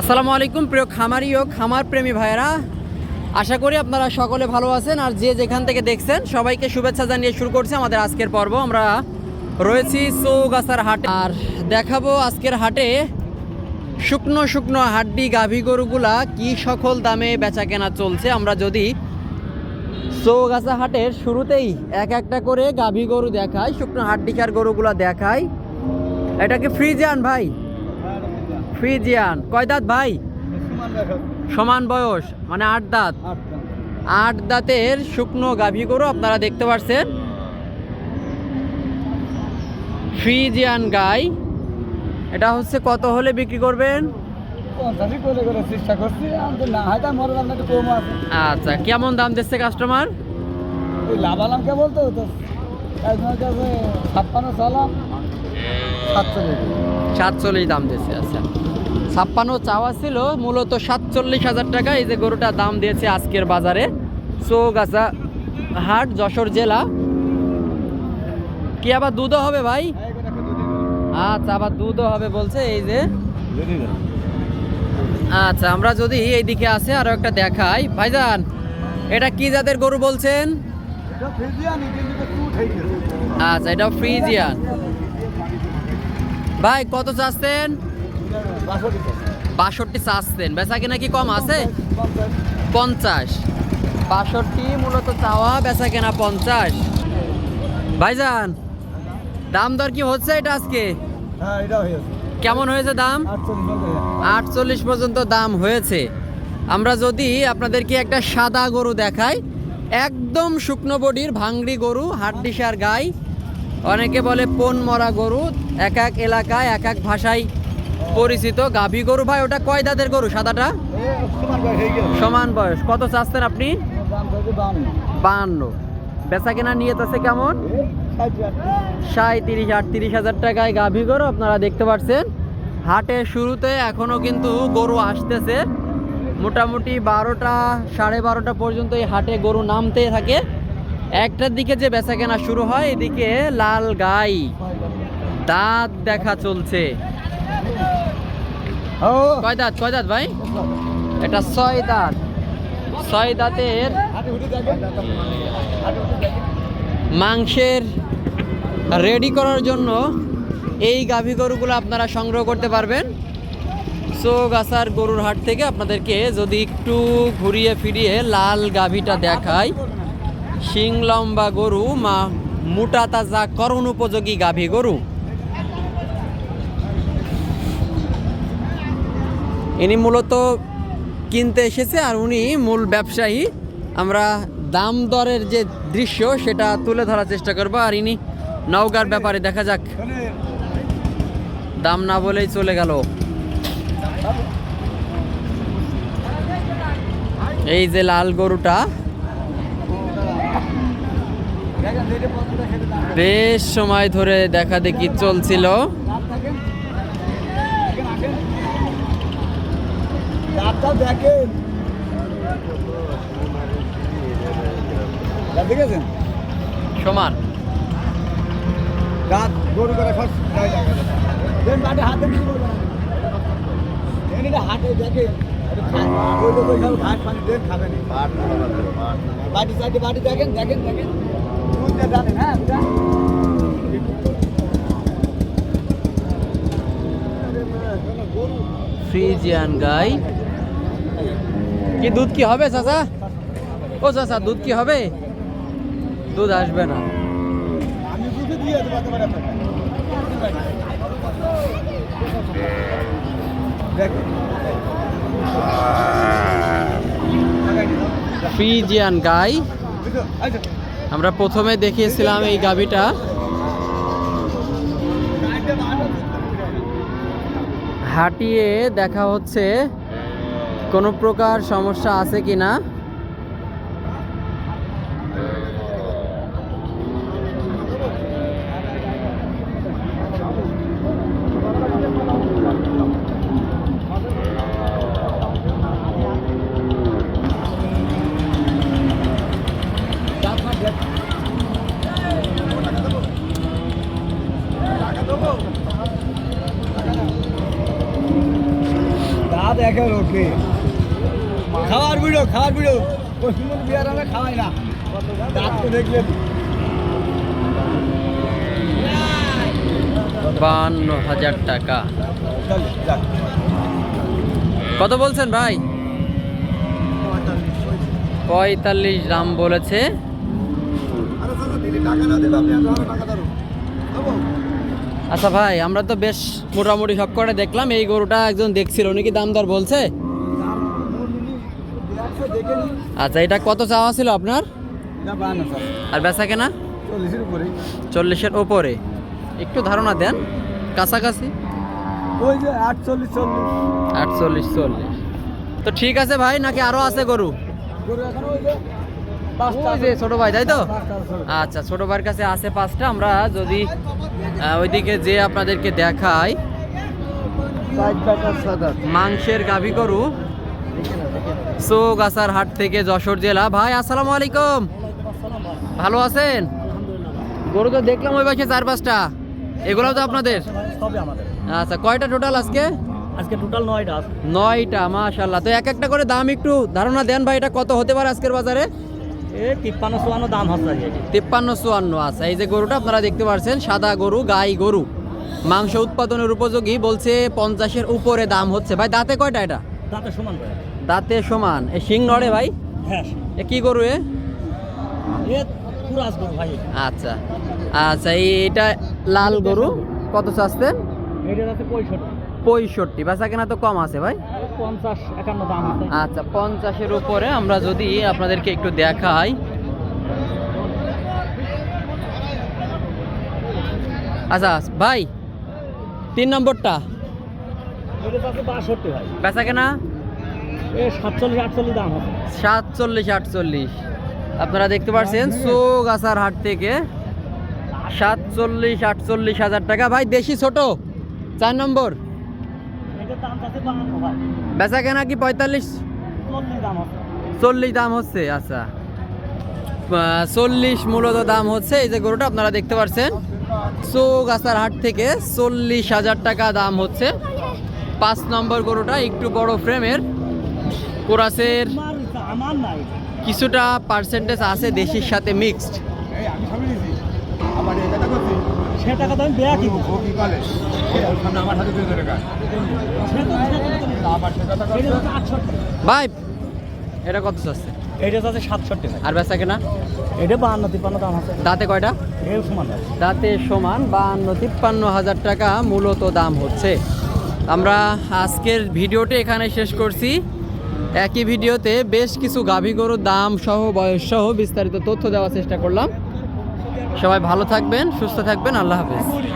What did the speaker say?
আসসালামু আলাইকুম, প্রিয় খামারি ও খামার প্রেমী ভাইয়েরা। আশা করি আপনারা সকলে ভালো আছেন আর যে যেখান থেকে দেখছেন, সবাইকে শুভেচ্ছা জানিয়ে শুরু করছি আমাদের আজকের পর্ব। আমরা রয়েছি চৌগাছার হাটে। আর দেখাবো আজকের হাটে শুকনো শুকনো হাড্ডি গাভী গরুগুলা কি সকল দামে বেচা কেনা চলছে। আমরা যদি চৌগাছা হাটের শুরুতেই এক একটা করে গাভী গরু দেখাই, শুকনো হাড্ডিকার গরুগুলা দেখাই। এটাকে ফ্রিজিয়ান ভাই? ফ্রিজিয়ান। কয় দাঁত ভাই? সমান বয়স মানে আট দাঁত। আট দাঁতের শুকনো গাভী গরু আপনারা দেখতে পাচ্ছেন ফ্রিজিয়ান গাই। এটা হচ্ছে কত হলে বিক্রি করবেন? আচ্ছা কেমন দাম দিচ্ছে কাস্টমার লাভালাম কে বলতো তো একজনের কাছে ছাপ্পান্ন সালাম সাতচল্লিশ। সাতচল্লিশ দাম দিচ্ছে আচ্ছা। ছাপ্পান্ন চাওয়া ছিল, মূলত সাতচল্লিশ হাজার টাকা। এই যে গরুটা দাম দিয়েছে আজকের বাজারে। চৌগাছা হাট, যশোর জেলা। কি আবার দুধও হবে ভাই? আচ্ছা আবার দুধও হবে বলছে, এই যে। আচ্ছা আমরা যদি এই দিকে আসে, আরও একটা দেখাই। ভাইজান, এটা কি জাতের গরু বলছেন? আচ্ছা এটা ফ্রিজিয়ান। ভাই, কত চাচ্ছেন? বাষট্টি চাচ্ছেন। বেচা কিনা কি কম আছে? পঞ্চাশ। বাষট্টি মূলত চাওয়া বেচা কেনা পঞ্চাশ। ভাইজান দাম দর কি হচ্ছে এটা আজকে? হ্যাঁ কেমন হয়েছে দাম? আটচল্লিশ আটচল্লিশ পর্যন্ত দাম হয়েছে। আমরা যদি আপনাদেরকে একটা সাদা গরু দেখাই একদম শুকনো বডির ভাংড়ি গরু হাড্ডিসার গাই অনেকে বলে পোন মরা গরু এক এক এলাকায় এক এক ভাষায় পরিচিত গাভী গরু ভাই, ওটা কয় দাঁতের গরু সাদাটা? সমান বয়স। কত চাচ্ছেন আপনি? বান্ন। বেচা কেনা নিয়ে আছে কেমন? সাঁত্রিশ আটত্রিশ হাজার টাকায় গাভী গরু, আপনারা দেখতে পাচ্ছেন। হাটের শুরুতে এখনও কিন্তু গরু আসতেছে। মোটামুটি বারোটা, সাড়ে বারোটা পর্যন্ত এই হাটে গরু নামতে থাকে। একটার দিকে যে বেচা কেনা শুরু হয়, এদিকে লাল গাই। দাঁত দেখা চলছে। কয় দাঁত কয় দাঁত ভাই? এটা ছয় দাঁত। ছয় দাঁতের মাংসের রেডি করার জন্য এই গাভী গরুগুলো আপনারা সংগ্রহ করতে পারবেন। চৌগাছার গরুর হাট থেকে আপনাদেরকে যদি একটু ঘুরিয়ে ফিরিয়ে লাল গাভীটা দেখায় শিং, লম্বা গরু, মা মোটা তাজা করণ উপযোগী গাভী গরু। ইনি মূলত কিনতে এসেছে আর উনি মূল ব্যবসায়ী। আমরা দাম দরের যে দৃশ্য সেটা তুলে ধরার চেষ্টা করব আর ইনি নওগার ব্যাপারে দেখা যাক। দাম না বলেই চলে গেল। এই যে লাল গরুটা। বেশ সময় ধরে দেখা দেখি চলছিল। দাঁতটা দেখেন। দেখেছেন? সমান। দাঁত গরু করে দেন বাটে হাতে হাতে দেখেন ঘাস পানি দেন খাবেন বাটি সাইডে বাটি দেখেন দেখেন দেখেন। জানেন হ্যাঁ? ফ্রিজিয়ান গাই। কি দুধ কি হবে, চাচা? ও চাচা, দুধ কি হবে? দুধ আসবে না। ফ্রিজিয়ান গাই। আমরা প্রথমে দেখিয়েছিলাম এই গাভিটা। হাঁটিয়ে দেখা হচ্ছে কোনো প্রকার সমস্যা আছে কি না? ওকে খাওয়ার ভিডিও খাওয়ার ভিডিও। পশ্চিমবঙ্গ বিহার আমরা খাওয়াই না দাঁত তো দেখলেন বান্ন হাজার টাকা। কত বলছেন ভাই? পঁয়তাল্লিশ দাম বলেছে। আচ্ছা ভাই, আমরা তো বেশ মোটামুটি সব করে দেখলাম, এই গরুটা একজন দেখছিল, উনি কি দাম দর বলছে? আচ্ছা এটা কত চাওয়া ছিল আপনার? আর বেচা কেনা? চল্লিশের উপরে চল্লিশের ওপরে একটু ধারণা দেন কাছাকাছি? ওই যে আটচল্লিশ চল্লিশ। আটচল্লিশ চল্লিশ। তো ঠিক আছে ভাই নাকি আরও আছে গরু? গরু এখন ওই যে ছোট ভাই তাই তো? আচ্ছা ছোট ভাইয়ের কাছে আছে পাঁচটা। আমরা যদি ওইদিকে যে আপনাদেরকে দেখাই। মাংসের গাভী গরু। সোগাছার হাট থেকে যশোর জেলা। ভাই আসসালামু আলাইকুম। ভালো আছেন? গরু তো দেখলাম ওই পাশে চার পাঁচটা। এগুলোও তো আপনাদের? আচ্ছা কয়টা টোটাল আজকে? আজকে টোটাল নয়টা। নয়টা মাশাল্লাহ তো এক একটা করে দাম একটু ধারণা দেন ভাই এটা কত হতে পারে আজকের বাজারে? তিপ্পান্ন চুয়ান্ন দাম হচ্ছে তিপ্পান্ন চুয়ান্ন আচ্ছা। এই যে গরুটা আপনারা দেখতে পাচ্ছেন সাদা গরু গাই গরু। মাংস উৎপাদনের উপযোগী বলছে পঞ্চাশের উপরে দাম হচ্ছে। ভাই দাঁতে কয়টা এটা? দাঁতে সমান দাঁতে সমান। এ শিং নড়ে ভাই? হ্যাঁ এ কি গরু এ? আচ্ছা। আচ্ছা এটা লাল গরু। কত চাচ্ছেন? পঁয়ষট্টি। বেচা কেনা তো কম আছে ভাই? আচ্ছা পঞ্চাশের উপরে আমরা যদি আপনাদেরকে একটু দেখাই। আচ্ছা ভাই তিন নম্বরটা। বেচা কেনা? সাতচল্লিশ আটচল্লিশ দাম আছে। সাতচল্লিশ আটচল্লিশ। আপনারা দেখতে পাচ্ছেন সোগাছার হাট থেকে সাতচল্লিশ আটচল্লিশ হাজার টাকা। ভাই দেশি ছোট চার নম্বর। বেচা কেনা কি পঁয়তাল্লিশ? চল্লিশ দাম চল্লিশ দাম হচ্ছে আচ্ছা। চল্লিশ মূলত দাম হচ্ছে এই যে গরুটা আপনারা দেখতে পাচ্ছেন চৌগাছার হাট থেকে চল্লিশ হাজার টাকা দাম হচ্ছে। পাঁচ নম্বর গরুটা একটু বড় ফ্রেমের। কোরাসের কিছুটা পার্সেন্টেজ আছে দেশির সাথে মিক্সড ভাই, এটা কত আছে সাতষট্টি আর দাম কয়টা? দাঁতে সমান তিপ্পান্ন হাজার টাকা মূলত দাম হচ্ছে। আমরা আজকের ভিডিওটি এখানে শেষ করছি। একই ভিডিওতে বেশ কিছু গাভী গরুর দাম সহ বয়স সহ বিস্তারিত তথ্য দেওয়ার চেষ্টা করলাম। সবাই ভালো থাকবেন, সুস্থ থাকবেন, আল্লাহ হাফেজ।